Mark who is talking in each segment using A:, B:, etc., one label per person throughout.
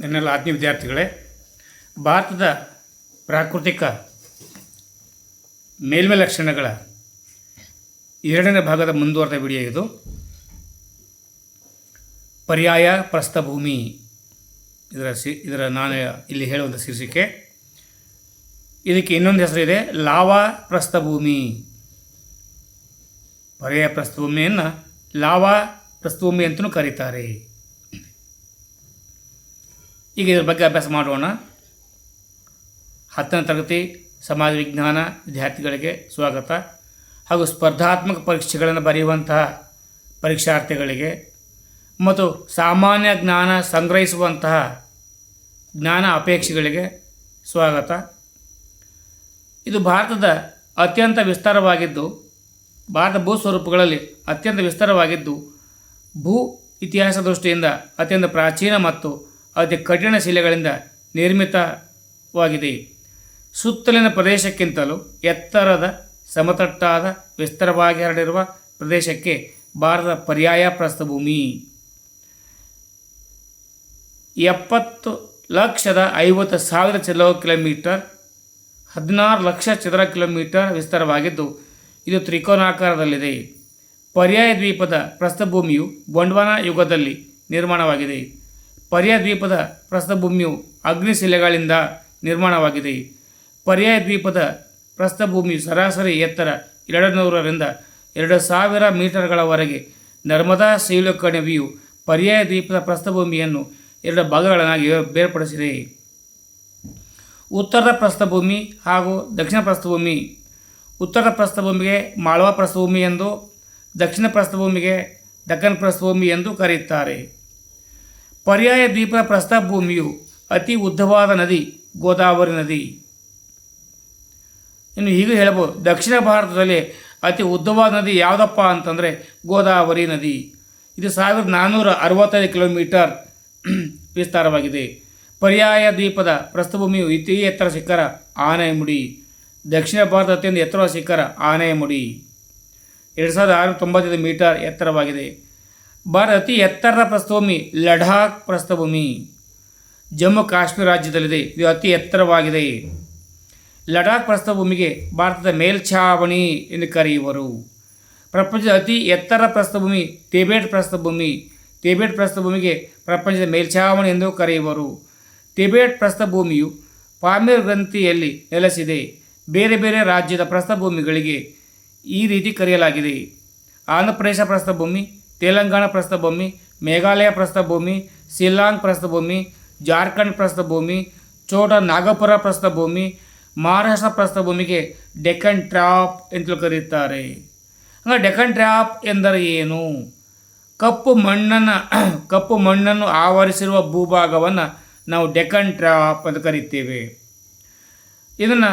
A: ನನ್ನೆಲ್ಲ ಆತ್ಮೀಯ ವಿದ್ಯಾರ್ಥಿಗಳೇ, ಭಾರತದ ಪ್ರಾಕೃತಿಕ ಮೇಲ್ಮೆ ಲಕ್ಷಣಗಳ ಎರಡನೇ ಭಾಗದ ಮುಂದುವರೆದ ವಿಡಿಯೋ ಇದು. ಪರ್ಯಾಯ ಪ್ರಸ್ಥಭೂಮಿ ಇದರ ಸಿ ಇದರ ನಾನು ಇಲ್ಲಿ ಹೇಳುವಂಥ ಶೀರ್ಷಿಕೆ. ಇದಕ್ಕೆ ಇನ್ನೊಂದು ಹೆಸರಿದೆ, ಲಾವಾ ಪ್ರಸ್ಥಭೂಮಿ ಪರ್ಯಾಯ ಪ್ರಸ್ಥಭೂಮಿಯನ್ನು ಲಾವಾ ಪ್ರಸ್ಥಭೂಮಿ ಅಂತಲೂ ಕರೀತಾರೆ. ಈಗ ಇದ್ರ ಬಗ್ಗೆ ಅಭ್ಯಾಸ ಮಾಡೋಣ. ಹತ್ತನೇ ತರಗತಿ ಸಮಾಜ ವಿಜ್ಞಾನ ವಿದ್ಯಾರ್ಥಿಗಳಿಗೆ ಸ್ವಾಗತ. ಹಾಗೂ ಸ್ಪರ್ಧಾತ್ಮಕ ಪರೀಕ್ಷೆಗಳನ್ನು ಬರೆಯುವಂತಹ ಪರೀಕ್ಷಾರ್ಥಿಗಳಿಗೆ ಮತ್ತು ಸಾಮಾನ್ಯ ಜ್ಞಾನ ಸಂಗ್ರಹಿಸುವಂತಹ ಜ್ಞಾನ ಅಪೇಕ್ಷೆಗಳಿಗೆ ಸ್ವಾಗತ. ಇದು ಭಾರತದ ಅತ್ಯಂತ ವಿಸ್ತಾರವಾಗಿದ್ದು, ಭಾರತ ಭೂ ಸ್ವರೂಪಗಳಲ್ಲಿ ಅತ್ಯಂತ ವಿಸ್ತಾರವಾಗಿದ್ದು, ಭೂ ಇತಿಹಾಸ ದೃಷ್ಟಿಯಿಂದ ಅತ್ಯಂತ ಪ್ರಾಚೀನ ಮತ್ತು ಅತಿ ಕಠಿಣ ಶಿಲೆಗಳಿಂದ ನಿರ್ಮಿತವಾಗಿದೆ. ಸುತ್ತಲಿನ ಪ್ರದೇಶಕ್ಕಿಂತಲೂ ಎತ್ತರದ, ಸಮತಟ್ಟಾದ, ವಿಸ್ತಾರವಾಗಿ ಹರಡಿರುವ ಪ್ರದೇಶಕ್ಕೆ ಭಾರತದ ಪರ್ಯಾಯ ಪ್ರಸ್ಥಭೂಮಿ. ಎಪ್ಪತ್ತು ಲಕ್ಷದ ಐವತ್ತು ಸಾವಿರ ಚಲೋ ಕಿಲೋಮೀಟರ್, ಹದಿನಾರು ಲಕ್ಷ ಚದರ ಕಿಲೋಮೀಟರ್ ವಿಸ್ತಾರವಾಗಿದ್ದು, ಇದು ತ್ರಿಕೋನಾಕಾರದಲ್ಲಿದೆ. ಪರ್ಯಾಯ ದ್ವೀಪದ ಪ್ರಸ್ಥಭೂಮಿಯು ಬಂಡ್ವಾನ ಯುಗದಲ್ಲಿ ನಿರ್ಮಾಣವಾಗಿದೆ. ಪರ್ಯಾಯ ದ್ವೀಪದ ಪ್ರಸ್ಥಭೂಮಿಯು ಅಗ್ನಿಶಿಲೆಗಳಿಂದ ನಿರ್ಮಾಣವಾಗಿದೆ. ಪರ್ಯಾಯ ದ್ವೀಪದ ಪ್ರಸ್ಥಭೂಮಿಯು ಸರಾಸರಿ ಎತ್ತರ ಎರಡು ನೂರರಿಂದ ಎರಡು ಸಾವಿರ ಮೀಟರ್ಗಳವರೆಗೆ ನರ್ಮದಾ ಶೈಲ ಕಣಿವೆಯು ಪರ್ಯಾಯ ದ್ವೀಪದ ಪ್ರಸ್ಥಭೂಮಿಯನ್ನು ಎರಡು ಭಾಗಗಳನ್ನಾಗಿ ಬೇರ್ಪಡಿಸಿದೆ. ಉತ್ತರದ ಪ್ರಸ್ಥಭೂಮಿ ಹಾಗೂ ದಕ್ಷಿಣ ಪ್ರಸ್ಥಭೂಮಿ ಉತ್ತರದ ಪ್ರಸ್ಥಭೂಮಿಗೆ ಮಾಳ್ವಾ ಪ್ರಸ್ಥಭೂಮಿ ಎಂದು, ದಕ್ಷಿಣ ಪ್ರಸ್ಥಭೂಮಿಗೆ ದಕ್ಕನ್ ಪ್ರಸ್ಥಭೂಮಿ ಎಂದು ಕರೆಯುತ್ತಾರೆ. ಪರ್ಯಾಯ ದ್ವೀಪದ ಪ್ರಸ್ಥಭೂಮಿಯು ಅತಿ ಉದ್ದವಾದ ನದಿ, ಗೋದಾವರಿ ನದಿ. ಇನ್ನು ಹೀಗೆ ಹೇಳ್ಬೋದು ದಕ್ಷಿಣ ಭಾರತದಲ್ಲಿ ಅತಿ ಉದ್ದವಾದ ನದಿ ಯಾವುದಪ್ಪ ಅಂತಂದರೆ ಗೋದಾವರಿ ನದಿ. ಇದು ಸಾವಿರದ ನಾನ್ನೂರ ಅರವತ್ತೈದು ಕಿಲೋಮೀಟರ್ ವಿಸ್ತಾರವಾಗಿದೆ. ಪರ್ಯಾಯ ದ್ವೀಪದ ಪ್ರಸ್ಥಭೂಮಿಯು ಇತಿ ಎತ್ತರ ಶಿಖರ ಆನೆಮುಡಿ. ದಕ್ಷಿಣ ಭಾರತ ಅತ್ಯಂತ ಎತ್ತರವಾದ ಶಿಖರ ಆನೆಮುಡಿ. ಎರಡು ಸಾವಿರದ ಆರುನೂರ ತೊಂಬತ್ತೈದು ಮೀಟರ್ ಎತ್ತರವಾಗಿದೆ. ಭಾರತ ಎತ್ತರದ ಪ್ರಸ್ಥಭೂಮಿ, ಲಡಾಖ್ ಪ್ರಸ್ಥಭೂಮಿ. ಜಮ್ಮು ಕಾಶ್ಮೀರ ರಾಜ್ಯದಲ್ಲಿದೆ. ಇದು ಅತಿ ಎತ್ತರವಾಗಿದೆ. ಲಡಾಖ್ ಪ್ರಸ್ಥಭೂಮಿಗೆ ಭಾರತದ ಮೇಲ್ಛಾವಣಿ ಎಂದು ಕರೆಯುವರು. ಪ್ರಪಂಚದ ಅತಿ ಎತ್ತರ ಪ್ರಸ್ಥಭೂಮಿ ತೇಬೇಟ್ ಪ್ರಸ್ಥಭೂಮಿ. ತೇಬೇಟ್ ಪ್ರಸ್ಥಭೂಮಿಗೆ ಪ್ರಪಂಚದ ಮೇಲ್ಛಾವಣಿ ಎಂದು ಕರೆಯುವರು. ತೇಬೇಟ್ ಪ್ರಸ್ಥಭೂಮಿಯು ಪಾಮೀರ್ ಗ್ರಂಥಿಯಲ್ಲಿ ನೆಲೆಸಿದೆ. ಬೇರೆ ಬೇರೆ ರಾಜ್ಯದ ಪ್ರಸ್ಥಭೂಮಿಗಳಿಗೆ ಈ ರೀತಿ ಕರೆಯಲಾಗಿದೆ. ಆಂಧ್ರಪ್ರದೇಶ ಪ್ರಸ್ಥಭೂಮಿ ತೆಲಂಗಾಣ ಪ್ರಸ್ಥಭೂಮಿ ಮೇಘಾಲಯ ಪ್ರಸ್ಥಭೂಮಿ ಶಿಲ್ಲಾಂಗ್ ಪ್ರಸ್ಥಭೂಮಿ ಜಾರ್ಖಂಡ್ ಪ್ರಸ್ಥಭೂಮಿ ಚೋಟ ನಾಗಪುರ ಪ್ರಸ್ಥಭೂಮಿ ಮಹಾರಾಷ್ಟ್ರ ಪ್ರಸ್ಥಭೂಮಿಗೆ ಡೆಕ್ಕನ್ ಟ್ರಾಪ್ ಅಂತಲೂ ಕರೆಯುತ್ತಾರೆ. ಹಂಗೆ ಡೆಕ್ಕನ್ ಟ್ರಾಪ್ ಎಂದರೆ ಏನು? ಕಪ್ಪು ಮಣ್ಣನ್ನು ಕಪ್ಪು ಮಣ್ಣನ್ನು ಆವರಿಸಿರುವ ಭೂಭಾಗವನ್ನು ನಾವು ಡೆಕ್ಕನ್ ಟ್ರಾಪ್ ಅಂತ ಕರೀತೇವೆ. ಇದನ್ನು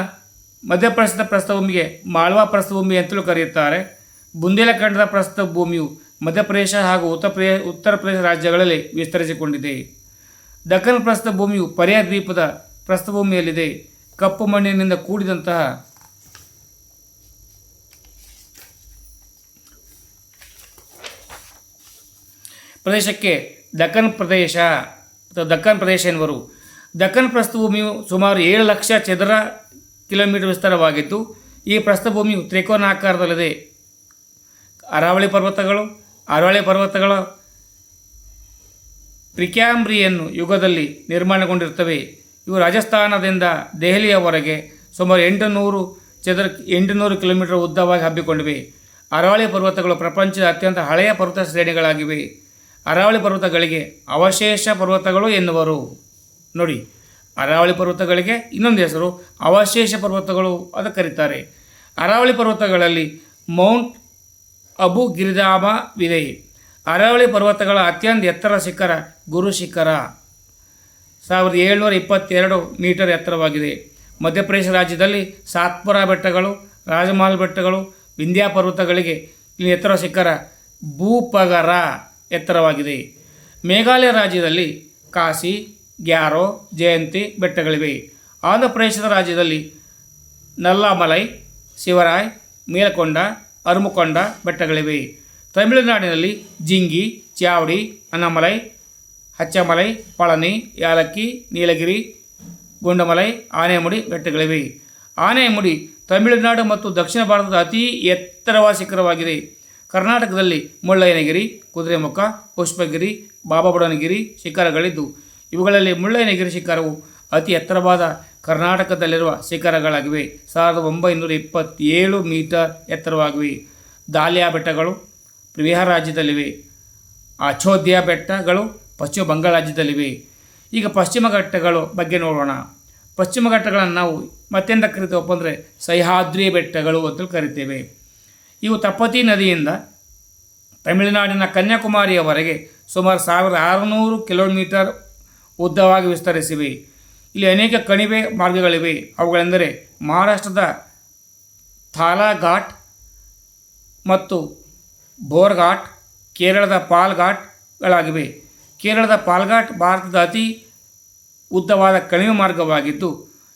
A: ಮಧ್ಯಪ್ರದೇಶದ ಪ್ರಸ್ಥಭೂಮಿಗೆ ಮಾಳ್ವಾ ಪ್ರಸ್ಥಭೂಮಿ ಅಂತಲೂ ಕರೆಯುತ್ತಾರೆ. ಬುಂದೇಲಖಂಡದ ಪ್ರಸ್ಥಭೂಮಿಯು ಮಧ್ಯಪ್ರದೇಶ ಹಾಗೂ ಉತ್ತರ ಪ್ರದೇಶ ಉತ್ತರ ಪ್ರದೇಶ ರಾಜ್ಯಗಳಲ್ಲಿ ವಿಸ್ತರಿಸಿಕೊಂಡಿದೆ. ದಕ್ಕನ್ ಪ್ರಸ್ಥಭೂಮಿಯು ಪರ್ಯಾಯ ದ್ವೀಪದ ಪ್ರಸ್ಥಭೂಮಿಯಲ್ಲಿದೆ ಕಪ್ಪು ಮಣ್ಣಿನಿಂದ ಕೂಡಿದಂತಹ ಪ್ರದೇಶಕ್ಕೆ ದಕ್ಕನ್ ಪ್ರದೇಶ ಅಥವಾ ದಕ್ಕನ್ ಪ್ರದೇಶ ಎನ್ನುವರು. ದಕ್ಕನ್ ಪ್ರಸ್ಥಭೂಮಿಯು ಸುಮಾರು ಏಳು ಲಕ್ಷ ಚದರ ಕಿಲೋಮೀಟರ್ ವಿಸ್ತಾರವಾಗಿದ್ದು, ಈ ಪ್ರಸ್ಥಭೂಮಿಯು ತ್ರಿಕೋನಾಕಾರದಲ್ಲಿದೆ. ಅರಾವಳಿ ಪರ್ವತಗಳು ಅರಾವಳಿ ಪರ್ವತಗಳ ಪ್ರಿಕ್ಯಾಂಬ್ರಿಯನ್ನು ಯುಗದಲ್ಲಿ ನಿರ್ಮಾಣಗೊಂಡಿರುತ್ತವೆ. ಇವು ರಾಜಸ್ಥಾನದಿಂದ ದೆಹಲಿಯವರೆಗೆ ಸುಮಾರು ಎಂಟು ನೂರು ಚದರ ಎಂಟುನೂರು ಕಿಲೋಮೀಟರ್ ಉದ್ದವಾಗಿ ಹಬ್ಬಿಕೊಂಡಿವೆ. ಅರಾವಳಿ ಪರ್ವತಗಳು ಪ್ರಪಂಚದ ಅತ್ಯಂತ ಹಳೆಯ ಪರ್ವತ ಶ್ರೇಣಿಗಳಾಗಿವೆ. ಅರಾವಳಿ ಪರ್ವತಗಳಿಗೆ ಅವಶೇಷ ಪರ್ವತಗಳು ಎನ್ನುವರು. ನೋಡಿ, ಅರಾವಳಿ ಪರ್ವತಗಳಿಗೆ ಇನ್ನೊಂದು ಹೆಸರು ಅವಶೇಷ ಪರ್ವತಗಳು ಅಂತ ಕರೀತಾರೆ. ಅರಾವಳಿ ಪರ್ವತಗಳಲ್ಲಿ ಮೌಂಟ್ ಅಬು ಗಿರಿಧಾಮವಿದೆ ಅರಾವಳಿ ಪರ್ವತಗಳ ಅತ್ಯಂತ ಎತ್ತರ ಶಿಖರ ಗುರು ಶಿಖರ. ಸಾವಿರದ ಏಳ್ನೂರ ಇಪ್ಪತ್ತೆರಡು ಮೀಟರ್ ಎತ್ತರವಾಗಿದೆ. ಮಧ್ಯಪ್ರದೇಶ ರಾಜ್ಯದಲ್ಲಿ ಸಾತ್ಪುರ ಬೆಟ್ಟಗಳು, ರಾಜಮಹಲ್ ಬೆಟ್ಟಗಳು, ವಿಂಧ್ಯಾ ಪರ್ವತಗಳಿಗೆ ಇಲ್ಲಿ ಎತ್ತರ ಶಿಖರ ಭೂಪಗರ ಎತ್ತರವಾಗಿದೆ. ಮೇಘಾಲಯ ರಾಜ್ಯದಲ್ಲಿ ಕಾಶಿ, ಗ್ಯಾರೋ, ಜಯಂತಿ ಬೆಟ್ಟಗಳಿವೆ. ಆಂಧ್ರ ಪ್ರದೇಶದ ರಾಜ್ಯದಲ್ಲಿ ನಲ್ಲಾಮಲೈ, ಶಿವರಾಯ್, ಮೇಲಕೊಂಡ ಅರುಮುಕೊಂಡ ಬೆಟ್ಟಗಳಿವೆ. ತಮಿಳುನಾಡಿನಲ್ಲಿ ಜಿಂಗಿ ಚಾವಡಿ ಅನ್ನಮಲೈ ಹಚ್ಚಮಲೈ, ಪಳನಿ, ಯಾಲಕ್ಕಿ, ನೀಲಗಿರಿ, ಗುಂಡಮಲೈ, ಆನೆಮುಡಿ ಬೆಟ್ಟಗಳಿವೆ. ಆನೆಮುಡಿ ತಮಿಳುನಾಡು ಮತ್ತು ದಕ್ಷಿಣ ಭಾರತದ ಅತಿ ಎತ್ತರವಾದ ಶಿಖರವಾಗಿದೆ. ಕರ್ನಾಟಕದಲ್ಲಿ ಮುಳ್ಳಯ್ಯನಗಿರಿ, ಕುದುರೆಮುಖ, ಪುಷ್ಪಗಿರಿ, ಬಾಬಾಬುಡನಗಿರಿ ಶಿಖರಗಳಿದ್ದು, ಇವುಗಳಲ್ಲಿ ಮುಳ್ಳಯ್ಯನಗಿರಿ ಶಿಖರವು ಅತಿ ಎತ್ತರವಾದ ಕರ್ನಾಟಕದಲ್ಲಿರುವ ಶಿಖರಗಳಾಗಿವೆ. ಸಾವಿರದ ಒಂಬೈನೂರ ಇಪ್ಪತ್ತೇಳು ಮೀಟರ್ ಎತ್ತರವಾಗಿವೆ. ದಾಲಿಯಾ ಬೆಟ್ಟಗಳು ಬಿಹಾರ ರಾಜ್ಯದಲ್ಲಿವೆ. ಅಚೋಧ್ಯ ಬೆಟ್ಟಗಳು ಪಶ್ಚಿಮ ಬಂಗಾಳ ರಾಜ್ಯದಲ್ಲಿವೆ. ಈಗ ಪಶ್ಚಿಮ ಘಟ್ಟಗಳು ಬಗ್ಗೆ ನೋಡೋಣ. ಪಶ್ಚಿಮ ಘಟ್ಟಗಳನ್ನು ನಾವು ಮತ್ತೆಂದ ಕರಿತೇವಪ್ಪ ಅಂದರೆ ಸಹ್ಯಾದ್ರಿ ಬೆಟ್ಟಗಳು ಅಂತ ಕರಿತೇವೆ. ಇವು ತಪತಿ ನದಿಯಿಂದ ತಮಿಳುನಾಡಿನ ಕನ್ಯಾಕುಮಾರಿಯವರೆಗೆ ಸುಮಾರು ಸಾವಿರದ ಆರುನೂರು ಕಿಲೋಮೀಟರ್ ಉದ್ದವಾಗಿ ವಿಸ್ತರಿಸಿವೆ. ಇಲ್ಲಿ ಅನೇಕ ಕಣಿವೆ ಮಾರ್ಗಗಳಿವೆ. ಅವುಗಳೆಂದರೆ ಮಹಾರಾಷ್ಟ್ರದ ಥಾಲಾಘಾಟ್ ಮತ್ತು ಬೋರ್ಘಾಟ್ ಕೇರಳದ ಪಾಲ್ಘಾಟ್ಗಳಾಗಿವೆ. ಕೇರಳದ ಪಾಲ್ಘಾಟ್ ಭಾರತದ ಅತಿ ಉದ್ದವಾದ ಕಣಿವೆ ಮಾರ್ಗವಾಗಿದ್ದು,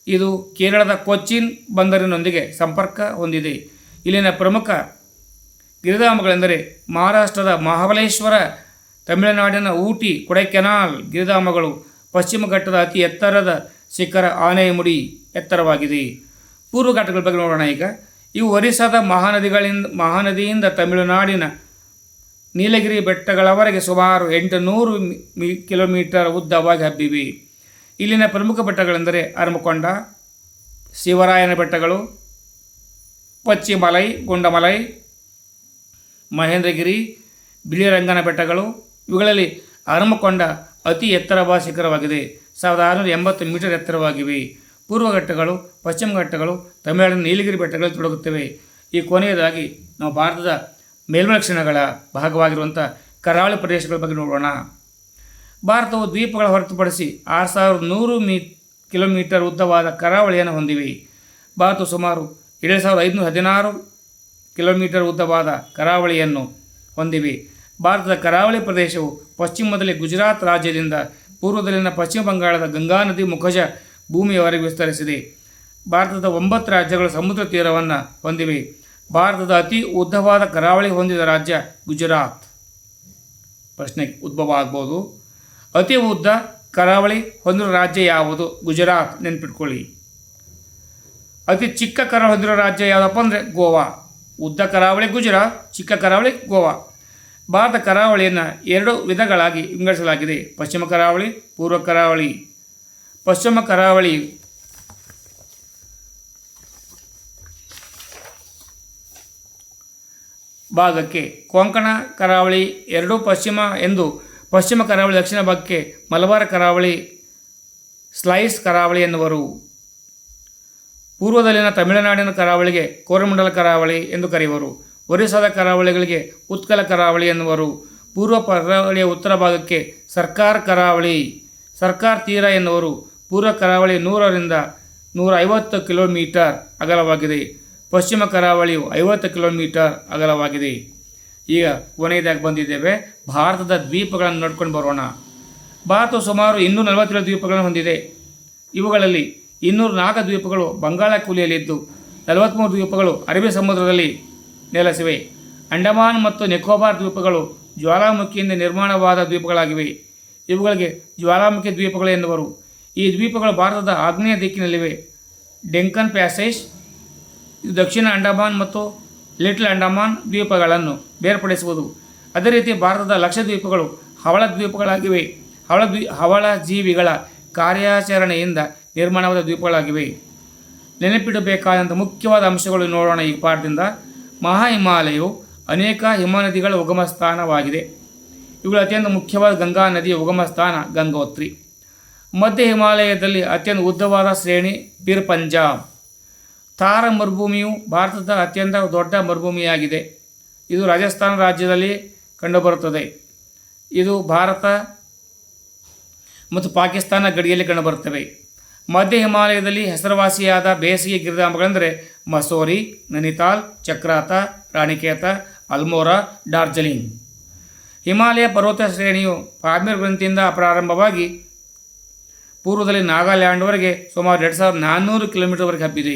A: ಇದು ಕೇರಳದ ಕೊಚ್ಚಿನ್ ಬಂದರಿನೊಂದಿಗೆ ಸಂಪರ್ಕ ಹೊಂದಿದೆ. ಇಲ್ಲಿನ ಪ್ರಮುಖ ಗಿರಿಧಾಮಗಳೆಂದರೆ ಮಹಾರಾಷ್ಟ್ರದ ಮಹಾಬಲೇಶ್ವರ, ತಮಿಳುನಾಡಿನ ಊಟಿ, ಕೊಡೈಕೆನಾಲ್ ಗಿರಿಧಾಮಗಳು ಪಶ್ಚಿಮ ಘಟ್ಟದ ಅತಿ ಎತ್ತರದ ಶಿಖರ ಆನೆಯಮುಡಿ ಎತ್ತರವಾಗಿದೆ. ಪೂರ್ವ ಘಟ್ಟಗಳ ಬಗ್ಗೆ ನೋಡೋಣ ಈಗ. ಇವು ಒರಿಸ್ಸಾದ ಮಹಾನದಿಗಳಿಂದ, ಮಹಾನದಿಯಿಂದ ತಮಿಳುನಾಡಿನ ನೀಲಗಿರಿ ಬೆಟ್ಟಗಳವರೆಗೆ ಸುಮಾರು ಎಂಟುನೂರು ಮಿ ಕಿಲೋಮೀಟರ್ ಉದ್ದವಾಗಿ ಹಬ್ಬಿವೆ. ಇಲ್ಲಿನ ಪ್ರಮುಖ ಬೆಟ್ಟಗಳೆಂದರೆ ಅರಮಕೊಂಡ, ಶಿವರಾಯನ ಬೆಟ್ಟಗಳು ಪಚ್ಚಿಮಲೈ ಗುಂಡಮಲೈ, ಮಹೇಂದ್ರಗಿರಿ, ಬಿಳಿರಂಗನ ಬೆಟ್ಟಗಳು. ಇವುಗಳಲ್ಲಿ ಹನುಮಕೊಂಡ ಅತಿ ಎತ್ತರವಾದ ಶಿಖರವಾಗಿದೆ ಸಾವಿರದ ಆರುನೂರ ಎಂಬತ್ತು ಮೀಟರ್ ಎತ್ತರವಾಗಿವೆ. ಪೂರ್ವ ಘಟ್ಟಗಳು, ಪಶ್ಚಿಮ ಘಟ್ಟಗಳು, ತಮಿಳುನಾಡಿನ ನೀಲಗಿರಿ ಬೆಟ್ಟಗಳಲ್ಲಿ ತೊಡಗುತ್ತವೆ. ಈ ಕೊನೆಯದಾಗಿ ನಾವು ಭಾರತದ ಮೇಲ್ಮಲಕ್ಷಣಗಳ ಭಾಗವಾಗಿರುವಂಥ ಕರಾವಳಿ ಪ್ರದೇಶಗಳ ಬಗ್ಗೆ ನೋಡೋಣ. ಭಾರತವು ದ್ವೀಪಗಳ ಹೊರತುಪಡಿಸಿ ಆರು ಸಾವಿರದ ನೂರು ಮೀ, ಕಿಲೋಮೀಟರ್ ಉದ್ದವಾದ ಕರಾವಳಿಯನ್ನು ಹೊಂದಿವೆ. ಭಾರತವು ಸುಮಾರು ಏಳು ಸಾವಿರದ ಐದುನೂರ ಹದಿನಾರು ಕಿಲೋಮೀಟರ್ ಉದ್ದವಾದ ಕರಾವಳಿಯನ್ನು ಹೊಂದಿವೆ. ಭಾರತದ ಕರಾವಳಿ ಪ್ರದೇಶವು ಪಶ್ಚಿಮದಲ್ಲಿ ಗುಜರಾತ್ ರಾಜ್ಯದಿಂದ ಪೂರ್ವದಲ್ಲಿನ ಪಶ್ಚಿಮ ಬಂಗಾಳದ ಗಂಗಾ ನದಿ ಮುಖಜ ಭೂಮಿಯವರೆಗೆ ವಿಸ್ತರಿಸಿದೆ. ಭಾರತದ ಒಂಬತ್ತು ರಾಜ್ಯಗಳು ಸಮುದ್ರ ತೀರವನ್ನು ಹೊಂದಿವೆ. ಭಾರತದ ಅತಿ ಉದ್ದವಾದ ಕರಾವಳಿ ಹೊಂದಿದ ರಾಜ್ಯ ಗುಜರಾತ್. ಪ್ರಶ್ನೆ ಉದ್ಭವ ಆಗ್ಬೋದು. ಅತಿ ಉದ್ದ ಕರಾವಳಿ ಹೊಂದಿರೋ ರಾಜ್ಯ ಯಾವುದು? ಗುಜರಾತ್ ನೆನ್ಪಿಟ್ಕೊಳ್ಳಿ. ಅತಿ ಚಿಕ್ಕ ಕರಾವಳಿ ಹೊಂದಿರೋ ರಾಜ್ಯ ಯಾವುದಪ್ಪ ಅಂದರೆ ಗೋವಾ. ಉದ್ದ ಕರಾವಳಿ ಗುಜರಾತ್, ಚಿಕ್ಕ ಕರಾವಳಿ ಗೋವಾ. ಭಾರತ ಕರಾವಳಿಯನ್ನು ಎರಡು ವಿಧಗಳಾಗಿ ವಿಂಗಡಿಸಲಾಗಿದೆ. ಪಶ್ಚಿಮ ಕರಾವಳಿ, ಪೂರ್ವ ಕರಾವಳಿ. ಪಶ್ಚಿಮ ಕರಾವಳಿ ಭಾಗಕ್ಕೆ ಕೊಂಕಣ ಕರಾವಳಿ ಎರಡೂ ಪಶ್ಚಿಮ ಎಂದು ಪಶ್ಚಿಮ ಕರಾವಳಿ, ದಕ್ಷಿಣ ಭಾಗಕ್ಕೆ ಮಲಬಾರ ಕರಾವಳಿ, ಸ್ಲೈಸ್ ಕರಾವಳಿ ಎನ್ನುವರು. ಪೂರ್ವದಲ್ಲಿನ ತಮಿಳುನಾಡಿನ ಕರಾವಳಿಗೆ ಕೋರಮಂಡಲ ಕರಾವಳಿ ಎಂದು ಕರೆಯುವರು. ಒರಿಸ್ಸಾದ ಕರಾವಳಿಗಳಿಗೆ ಉತ್ಕಲ ಕರಾವಳಿ ಎನ್ನುವರು. ಪೂರ್ವ ಕರಾವಳಿಯ ಉತ್ತರ ಭಾಗಕ್ಕೆ ಸರ್ಕಾರ ಕರಾವಳಿ. ಸರ್ಕಾರ ತೀರ ಎನ್ನುವರು. ಪೂರ್ವ ಕರಾವಳಿ ನೂರರಿಂದ ನೂರ ಐವತ್ತು ಕಿಲೋಮೀಟರ್ ಅಗಲವಾಗಿದೆ. ಪಶ್ಚಿಮ ಕರಾವಳಿಯು ಐವತ್ತು ಕಿಲೋಮೀಟರ್ ಅಗಲವಾಗಿದೆ. ಈಗ ಕೊನೆಯದಾಗಿ ಬಂದಿದ್ದೇವೆ. ಭಾರತದ ದ್ವೀಪಗಳನ್ನು ನೋಡ್ಕೊಂಡು ಬರೋಣ. ಭಾರತವು ಸುಮಾರು ಇನ್ನೂರ ನಲವತ್ತೇಳು ದ್ವೀಪಗಳನ್ನು ಹೊಂದಿದೆ. ಇವುಗಳಲ್ಲಿ ಇನ್ನೂರ ನಾಲ್ಕು ದ್ವೀಪಗಳು ಬಂಗಾಳ ಕೂಲಿಯಲ್ಲಿದ್ದು ನಲವತ್ತ್ಮೂರು ದ್ವೀಪಗಳು ಅರಬ್ಬಿ ಸಮುದ್ರದಲ್ಲಿ ನೆಲೆಸಿವೆ. ಅಂಡಮಾನ್ ಮತ್ತು ನಿಕೋಬಾರ್ ದ್ವೀಪಗಳು ಜ್ವಾಲಾಮುಖಿಯಿಂದ ನಿರ್ಮಾಣವಾದ ದ್ವೀಪಗಳಾಗಿವೆ. ಇವುಗಳಿಗೆ ಜ್ವಾಲಾಮುಖಿ ದ್ವೀಪಗಳು ಎನ್ನುವರು. ಈ ದ್ವೀಪಗಳು ಭಾರತದ ಆಗ್ನೇಯ ದಿಕ್ಕಿನಲ್ಲಿವೆ. ಡೆಂಕನ್ ಪ್ಯಾಸೇಜ್, ದಕ್ಷಿಣ ಅಂಡಮಾನ್ ಮತ್ತು ಲಿಟ್ಲ್ ಅಂಡಮಾನ್ ದ್ವೀಪಗಳನ್ನು ಬೇರ್ಪಡಿಸುವುದು. ಅದೇ ರೀತಿ ಭಾರತದ ಲಕ್ಷದ್ವೀಪಗಳು ಹವಳ ದ್ವೀಪಗಳಾಗಿವೆ. ಹವಳ ದ್ವೀ, ಹವಳ ಜೀವಿಗಳ ಕಾರ್ಯಾಚರಣೆಯಿಂದ ನಿರ್ಮಾಣವಾದ ದ್ವೀಪಗಳಾಗಿವೆ. ನೆನಪಿಡಬೇಕಾದಂಥ ಮುಖ್ಯವಾದ ಅಂಶಗಳು ನೋಡೋಣ ಈ ಪಾಠದಿಂದ. ಮಹಾ ಹಿಮಾಲಯವು ಅನೇಕ ಹಿಮನದಿಗಳ ಉಗಮ ಸ್ಥಾನವಾಗಿದೆ ಇವುಗಳ ಅತ್ಯಂತ ಮುಖ್ಯವಾದ ಗಂಗಾ ನದಿಯ ಉಗಮ ಸ್ಥಾನ ಗಂಗೋತ್ರಿ. ಮಧ್ಯ ಹಿಮಾಲಯದಲ್ಲಿ ಅತ್ಯಂತ ಉದ್ದವಾದ ಶ್ರೇಣಿ ಬಿರ್ ಪಂಜಾಬ್ ಥಾರ ಮರುಭೂಮಿಯು ಭಾರತದ ಅತ್ಯಂತ ದೊಡ್ಡ ಮರುಭೂಮಿಯಾಗಿದೆ. ಇದು ರಾಜಸ್ಥಾನ ರಾಜ್ಯದಲ್ಲಿ ಕಂಡುಬರುತ್ತದೆ. ಇದು ಭಾರತ ಮತ್ತು ಪಾಕಿಸ್ತಾನ ಗಡಿಯಲ್ಲಿ ಕಂಡುಬರುತ್ತವೆ. ಮಧ್ಯ ಹಿಮಾಲಯದಲ್ಲಿ ಹೆಸರುವಾಸಿಯಾದ ಬೇಸಿಗೆ ಗಿರಿಧಾಮಗಳೆಂದರೆ ಮಸೂರಿ, ನನಿತಾಲ್, ಚಕ್ರಾತ, ರಾಣಿಕೇತ, ಅಲ್ಮೋರಾ, ಡಾರ್ಜಿಲಿಂಗ್. ಹಿಮಾಲಯ ಪರ್ವತ ಶ್ರೇಣಿಯು ಪಾಮೀರ್ ಗ್ರಂಥಿಯಿಂದ ಪ್ರಾರಂಭವಾಗಿ ಪೂರ್ವದಲ್ಲಿ ನಾಗಾಲ್ಯಾಂಡ್ವರೆಗೆ ಸುಮಾರು ಎರಡು ಸಾವಿರದ ನಾನ್ನೂರು ಕಿಲೋಮೀಟರ್ವರೆಗೆ ಹಬ್ಬಿದೆ.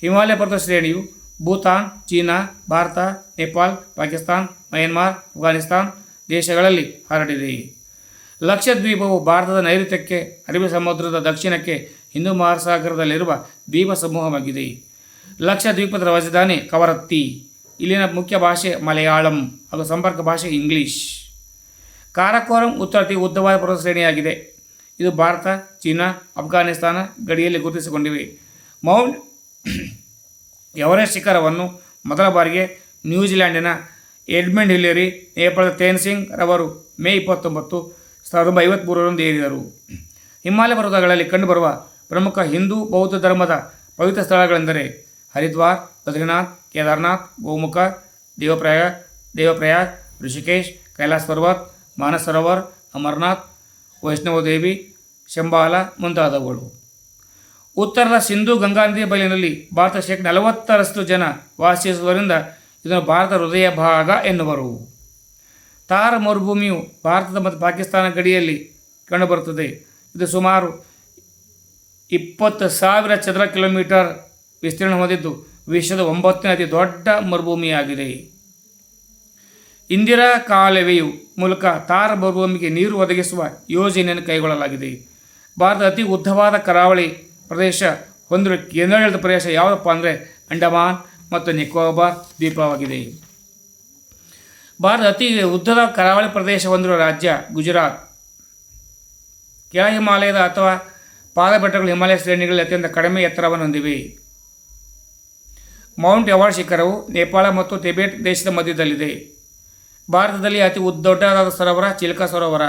A: ಹಿಮಾಲಯ ಪರ್ವತ ಶ್ರೇಣಿಯು ಭೂತಾನ್, ಚೀನಾ, ಭಾರತ ನೇಪಾಲ್ ಪಾಕಿಸ್ತಾನ್, ಮಯನ್ಮಾರ್, ಅಫ್ಘಾನಿಸ್ತಾನ್ ದೇಶಗಳಲ್ಲಿ ಹರಡಿದೆ. ಲಕ್ಷದ್ವೀಪವು ಭಾರತದ ನೈಋತ್ಯಕ್ಕೆ, ಅರಬ್ಬಿ ಸಮುದ್ರದ ದಕ್ಷಿಣಕ್ಕೆ, ಹಿಂದೂ ಮಹಾಸಾಗರದಲ್ಲಿರುವ ದ್ವೀಪ ಸಮೂಹವಾಗಿದೆ ಲಕ್ಷದ್ವೀಪದ ರಾಜಧಾನಿ ಕವರತ್ತಿ. ಇಲ್ಲಿನ ಮುಖ್ಯ ಭಾಷೆ ಮಲಯಾಳಂ, ಹಾಗೂ ಸಂಪರ್ಕ ಭಾಷೆ ಇಂಗ್ಲೀಷ್. ಕಾರಕೋರಂ ಉತ್ತರ ಅತಿ ಉದ್ದವಾದ ಪರ್ವತ ಶ್ರೇಣಿಯಾಗಿದೆ. ಇದು ಭಾರತ, ಚೀನಾ, ಅಫ್ಘಾನಿಸ್ತಾನ ಗಡಿಯಲ್ಲಿ ಗುರುತಿಸಿಕೊಂಡಿವೆ. ಮೌಂಟ್ ಎವರೆಸ್ಟ್ ಶಿಖರವನ್ನು ಮೊದಲ ಬಾರಿಗೆ ನ್ಯೂಜಿಲ್ಯಾಂಡಿನ ಎಡ್ಮಂಡ್ ಹಿಲ್ಲೇರಿ, ನೇಪಾಳದ ತೇನ್ ಸಿಂಗ್ ರವರು ಮೇ ಇಪ್ಪತ್ತೊಂಬತ್ತು ಸಾವಿರದ ಒಂಬೈನೂರ ಐವತ್ತ್ಮೂರರಂದು ಏರಿದರು. ಹಿಮಾಲಯ ಪರ್ವತಗಳಲ್ಲಿ ಕಂಡುಬರುವ ಪ್ರಮುಖ ಹಿಂದೂ ಬೌದ್ಧ ಧರ್ಮದ ಪವಿತ್ರ ಸ್ಥಳಗಳೆಂದರೆ ಹರಿದ್ವಾರ್, ಬದ್ರಿನಾಥ್, ಕೇದಾರ್ನಾಥ್, ಗೋಮುಖ, ದೇವಪ್ರಯಾಗ, ದೇವಪ್ರಯಾಗ್, ಋಷಿಕೇಶ್, ಕೈಲಾಸ್ ಪರ್ವತ್, ಮಾನಸ್ ಸರೋವರ್, ಅಮರ್ನಾಥ್ ವೈಷ್ಣವದೇವಿ ಶಂಬಾಲ ಮುಂತಾದವುಗಳು. ಉತ್ತರದ ಸಿಂಧೂ ಗಂಗಾ ನದಿಯ ಬಯಲಿನಲ್ಲಿ ಭಾರತ ಶೇಕಡ ನಲವತ್ತರಷ್ಟು ಜನ ವಾಸಿಸುವುದರಿಂದ ಇದನ್ನು ಭಾರತ ಹೃದಯ ಭಾಗ ಎನ್ನುವರು. ತಾರ ಮರುಭೂಮಿಯು ಭಾರತದ ಮತ್ತು ಪಾಕಿಸ್ತಾನ ಗಡಿಯಲ್ಲಿ ಕಂಡುಬರುತ್ತದೆ. ಇದು ಸುಮಾರು ಇಪ್ಪತ್ತು ಸಾವಿರ ಚದರ ಕಿಲೋಮೀಟರ್ ವಿಸ್ತೀರ್ಣ ಹೊಂದಿದ್ದು ವಿಶ್ವದ ಒಂಬತ್ತನೇ ಅತಿ ದೊಡ್ಡ ಮರುಭೂಮಿಯಾಗಿದೆ. ಇಂದಿರಾ ಕಾಲುವೆಯು ಮೂಲಕ ತಾರ ಮರುಭೂಮಿಗೆ ನೀರು ಒದಗಿಸುವ ಯೋಜನೆಯನ್ನು ಕೈಗೊಳ್ಳಲಾಗಿದೆ. ಭಾರತ ಅತಿ ಉದ್ದವಾದ ಕರಾವಳಿ ಪ್ರದೇಶ ಹೊಂದಿರುವ ಕೇಂದ್ರಾಡಳಿತ ಪ್ರದೇಶ ಯಾವುದಪ್ಪ ಅಂದರೆ ಅಂಡಮಾನ್ ಮತ್ತು ನಿಕೋಬಾರ್ ದ್ವೀಪವಾಗಿದೆ. ಭಾರತದ ಅತಿ ಉದ್ದದ ಕರಾವಳಿ ಪ್ರದೇಶ ಹೊಂದಿರುವ ರಾಜ್ಯ ಗುಜರಾತ್. ಕೆಳ ಹಿಮಾಲಯದ ಅಥವಾ ಪಾದಬೆಟ್ಟಗಳು ಹಿಮಾಲಯ ಶ್ರೇಣಿಗಳಲ್ಲಿ ಅತ್ಯಂತ ಕಡಿಮೆ ಎತ್ತರವನ್ನು ಹೊಂದಿವೆ. ಮೌಂಟ್ ಎವಾರ್ ಶಿಖರವು ನೇಪಾಳ ಮತ್ತು ಟಿಬೆಟ್ ದೇಶದ ಮಧ್ಯದಲ್ಲಿದೆ. ಭಾರತದಲ್ಲಿ ಅತಿ ದೊಡ್ಡದಾದ ಸರೋವರ ಚಿಲ್ಕಾ ಸರೋವರ.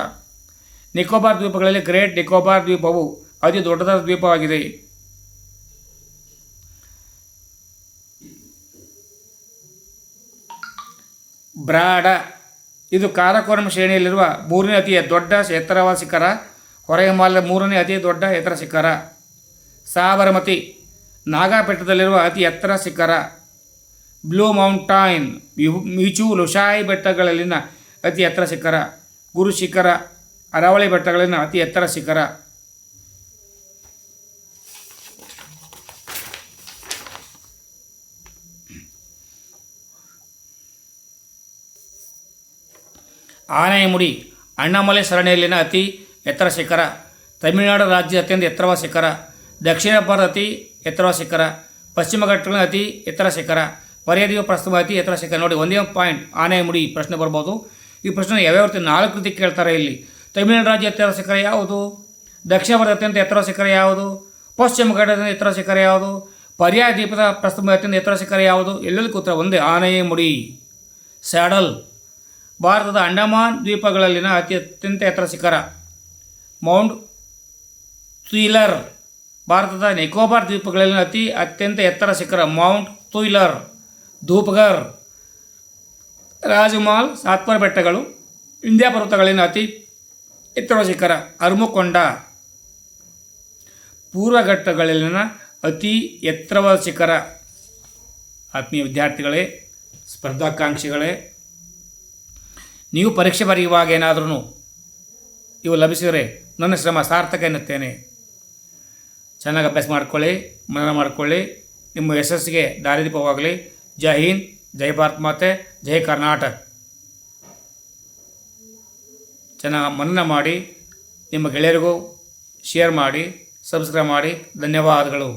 A: ನಿಕೋಬಾರ್ ದ್ವೀಪಗಳಲ್ಲಿ ಗ್ರೇಟ್ ನಿಕೋಬಾರ್ ದ್ವೀಪವು ಅತಿ ದೊಡ್ಡದಾದ ದ್ವೀಪವಾಗಿದೆ. ಬ್ರಾಡ. ಇದು ಕಾರಕೋರಂ ಶ್ರೇಣಿಯಲ್ಲಿರುವ ಮೂರನೇ ಅತಿ ದೊಡ್ಡ ಎತ್ತರವಾದ ಶಿಖರ. ಹೊರಗೆ ಹಿಮಾಲಯದ ಮೂರನೇ ಅತಿ ದೊಡ್ಡ ಎತ್ತರ ಶಿಖರ. ಸಾಬರಮತಿ. ನಾಗಾ ಬೆಟ್ಟದಲ್ಲಿರುವ ಅತಿ ಎತ್ತರ ಶಿಖರ ಬ್ಲೂ ಮೌಂಟೈನ್ ಮಿಚು ಲುಷಾಯಿ ಬೆಟ್ಟಗಳಲ್ಲಿನ ಅತಿ ಎತ್ತರ ಶಿಖರ, ಗುರು ಶಿಖರ, ಅರಾವಳಿ ಬೆಟ್ಟಗಳಲ್ಲಿನ ಅತಿ ಎತ್ತರ ಶಿಖರ. ಆನೆಯಮುಡಿ ಅಣ್ಣಾಮಲೆ ಸರಣಿಯಲ್ಲಿನ ಅತಿ ಎತ್ತರ ಶಿಖರ, ತಮಿಳುನಾಡು ರಾಜ್ಯದ ಅತ್ಯಂತ ಎತ್ತರವಾದ ಶಿಖರ, ದಕ್ಷಿಣ ಭಾರತ ಅತಿ ಎತ್ತರವಾದ ಶಿಖರ, ಪಶ್ಚಿಮ ಘಟ್ಟಗಳ ಅತಿ ಎತ್ತರ ಶಿಖರ ಪರ್ಯಾದೀಪ ಪ್ರಸ್ತುತ ಅತಿ ಎತ್ತರ ಶಿಖರ. ನೋಡಿ, ಒಂದೇ ಪಾಯಿಂಟ್ ಆನೆಯಮುಡಿ ಪ್ರಶ್ನೆ ಬರ್ಬೋದು. ಈ ಪ್ರಶ್ನೆ ಯಾವ್ಯಾವ ನಾಲ್ಕು ರೀತಿ ಕೇಳ್ತಾರೆ ಇಲ್ಲಿ? ತಮಿಳುನಾಡು ರಾಜ್ಯ ಎತ್ತರ ಶಿಖರ ಯಾವುದು? ದಕ್ಷಿಣ ಭಾರತ ಅತ್ಯಂತ ಎತ್ತರ ಶಿಖರ ಯಾವುದು? ಪಶ್ಚಿಮ ಘಟ್ಟದ ಎತ್ತರ ಶಿಖರ ಯಾವುದು? ಪರ್ಯಾಯ ದ್ವೀಪದ ಪ್ರಸ್ತುತ ಅತ್ಯಂತ ಎತ್ತರ ಶಿಖರ ಯಾವುದು? ಎಲ್ಲದಕ್ಕೂ ಉತ್ತರ ಒಂದೇ ಆನೆಯಮುಡಿ ಸ್ಯಾಡಲ್, ಭಾರತದ ಅಂಡಮಾನ್ ದ್ವೀಪಗಳಲ್ಲಿನ ಅತಿ ಅತ್ಯಂತ ಎತ್ತರ ಶಿಖರ. ಮೌಂಟ್ ತುಯಿಲರ್ ಭಾರತದ ನಿಕೋಬಾರ್ ದ್ವೀಪಗಳಲ್ಲಿನ ಅತಿ ಅತ್ಯಂತ ಎತ್ತರ ಶಿಖರ ಮೌಂಟ್ ತುಯ್ಲರ್ ಧೂಪ್ಗರ್ ರಾಜಮಾಲ್ ಸಾತ್ಪರ್ ಬೆಟ್ಟಗಳು ಇಂಡಿಯಾ ಪರ್ವತಗಳಲ್ಲಿನ ಅತಿ ಎತ್ತರ ಶಿಖರ ಅರ್ಮುಕೊಂಡ ಪೂರ್ವ ಘಟ್ಟಗಳಲ್ಲಿನ ಅತಿ ಎತ್ತರವಾದ ಶಿಖರ ಆತ್ಮೀಯ ವಿದ್ಯಾರ್ಥಿಗಳೇ, ಸ್ಪರ್ಧಾಕಾಂಕ್ಷಿಗಳೇ, ನೀವು ಪರೀಕ್ಷೆ ಬರೆಯುವಾಗ ಏನಾದರೂ ಇವು ಲಭಿಸಿದರೆ ನನ್ನ ಶ್ರಮ ಸಾರ್ಥಕ ಎನ್ನುತ್ತೇನೆ. ಚೆನ್ನಾಗಿ ಅಭ್ಯಾಸ ಮಾಡ್ಕೊಳ್ಳಿ, ಮನನ ಮಾಡ್ಕೊಳ್ಳಿ, ನಿಮ್ಮ ಯಶಸ್ಸಿಗೆ ದಾರಿದೀಪವಾಗಲಿ. ಜೈ ಹಿಂದ್, ಜೈ ಭಾರತ್ ಮಾತೆ, ಜೈ ಕರ್ನಾಟಕ. ಚೆನ್ನಾಗಿ ಮನನ ಮಾಡಿ, ನಿಮ್ಮ ಗೆಳೆಯರಿಗೂ ಶೇರ್ ಮಾಡಿ ಸಬ್ಸ್ಕ್ರೈಬ್ ಮಾಡಿ. ಧನ್ಯವಾದಗಳು.